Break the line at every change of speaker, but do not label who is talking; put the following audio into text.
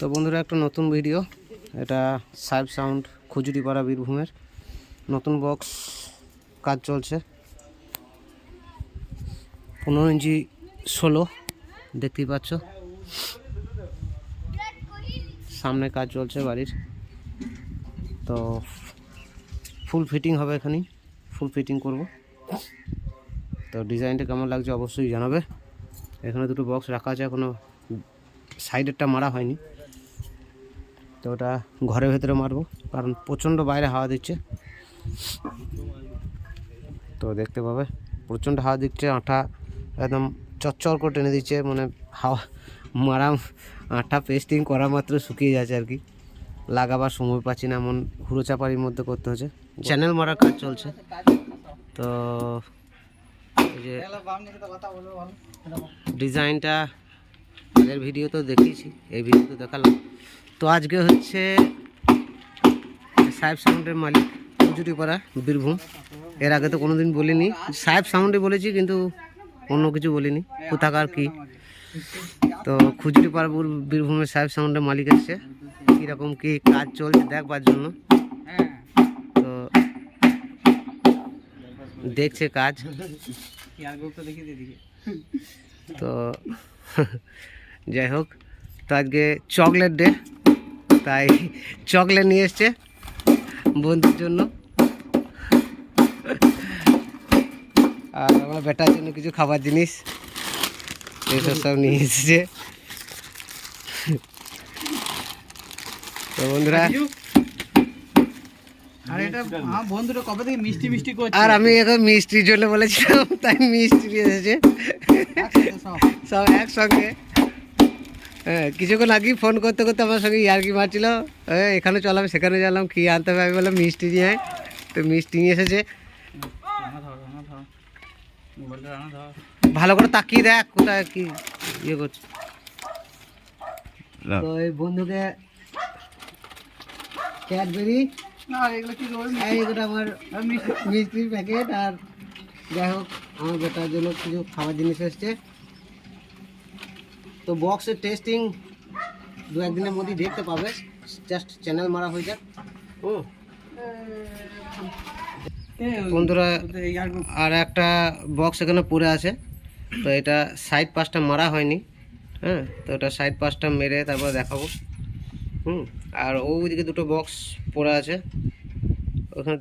তো বন্ধুরা, একটা নতুন ভিডিও এটা সাইব সাউন্ড খুজুরিপাড়া বীরভূমের। নতুন বক্স কাজ চলছে। পনেরো ইঞ্চি ষোলো, দেখতেই পাচ্ছ। সামনে কাজ চলছে বাড়ির। তো ফুল ফিটিং হবে এখানে। ফুল ফিটিং করব। তো ডিজাইনটা কেমন লাগছে অবশ্যই জানাবে। এখানে দুটো বক্স রাখা আছে, এখনও সাইডেরটা মারা হয়নি। তো ওটা ঘরের ভেতরে মারবো কারণ প্রচণ্ড বাইরে হাওয়া দিচ্ছে। তো দেখতে পাবে প্রচণ্ড হাওয়া দিচ্ছে আঠা একদম চচ্চর করে টেনে দিচ্ছে মানে হাওয়া মারা আঠা পেস্টিং করা মাত্র শুকিয়ে যাচ্ছে আর কি। লাগাবার সময় পাচ্ছি না এমন হুড়ো চাপারির মধ্যে করতে হচ্ছে। চ্যানেল মারার কাজ চলছে। তো এই যে ডিজাইনটা আগের ভিডিও তো দেখিয়েছি এই ভিডিও তো দেখালাম। তো আজকে হচ্ছে সাহেব সাউন্ডের মালিক কুচুরিপাড়া বীরভূম। এর আগে তো কোনোদিন বলিনি। সাহেব সাউন্ডে বলেছি কিন্তু অন্য কিছু বলিনি। কোথাকার কি? তো খুচুরিপাড়া বীর- বীরভূমের সাহেব সাউন্ডের মালিক এসছে। কীরকম কি কাজ চলছে দেখবার জন্য। তো দেখছে কাজ। তো যাই হোক তো আজকে চকলেট ডে তাই চকলেট নিয়ে এসছে বন্ধুর জন্য। আর আমার বেটার জন্য কিছু খাবার জিনিস এইসব সব নিয়ে এসেছে। তো বন্ধুরা
আর এটা আমার বন্ধুরা কবে থেকে মিষ্টি মিষ্টি করছে?
আর আমি এখন মিষ্টির জন্য বলেছিলাম তাই মিষ্টি নিয়ে এসেছে।
সব
একসঙ্গে। হ্যাঁ কিছুক্ষণ আগেই ফোন করতে করতে আমার সঙ্গে ইয়ার্কি মারছিল। হ্যাঁ এখানে চলাম সেখানে গেলাম কী আনতে হবে? আমি বললাম মিষ্টি নিয়ে আয়। তো মিষ্টি নিয়ে এসেছে। ভালো করে তাকিয়ে দেখ কোথায় কি ইয়ে করছে। তো এই বন্ধুকে ক্যাডবেরি
এগুলো
আমার মিষ্টির প্যাকেট আর যাই হোক আমার বেটার জন্য কিছু খাবার জিনিস এসছে। তো বক্সের টেস্টিং দু একদিনের মধ্যেই দেখতে পাবে। জাস্ট চ্যানেল মারা হয়ে যাক। ও। বন্ধুরা,
আর-
আর একটা বক্স এখানে পড়ে আছে। তো এটা সাইড পাশটা মারা হয়নি। হ্যাঁ তো এটা সাইড পাশটা মেরে তারপর দেখাবো। হুম, আর ওইদিকে দুটো বক্স পড়ে আছে। ওখানে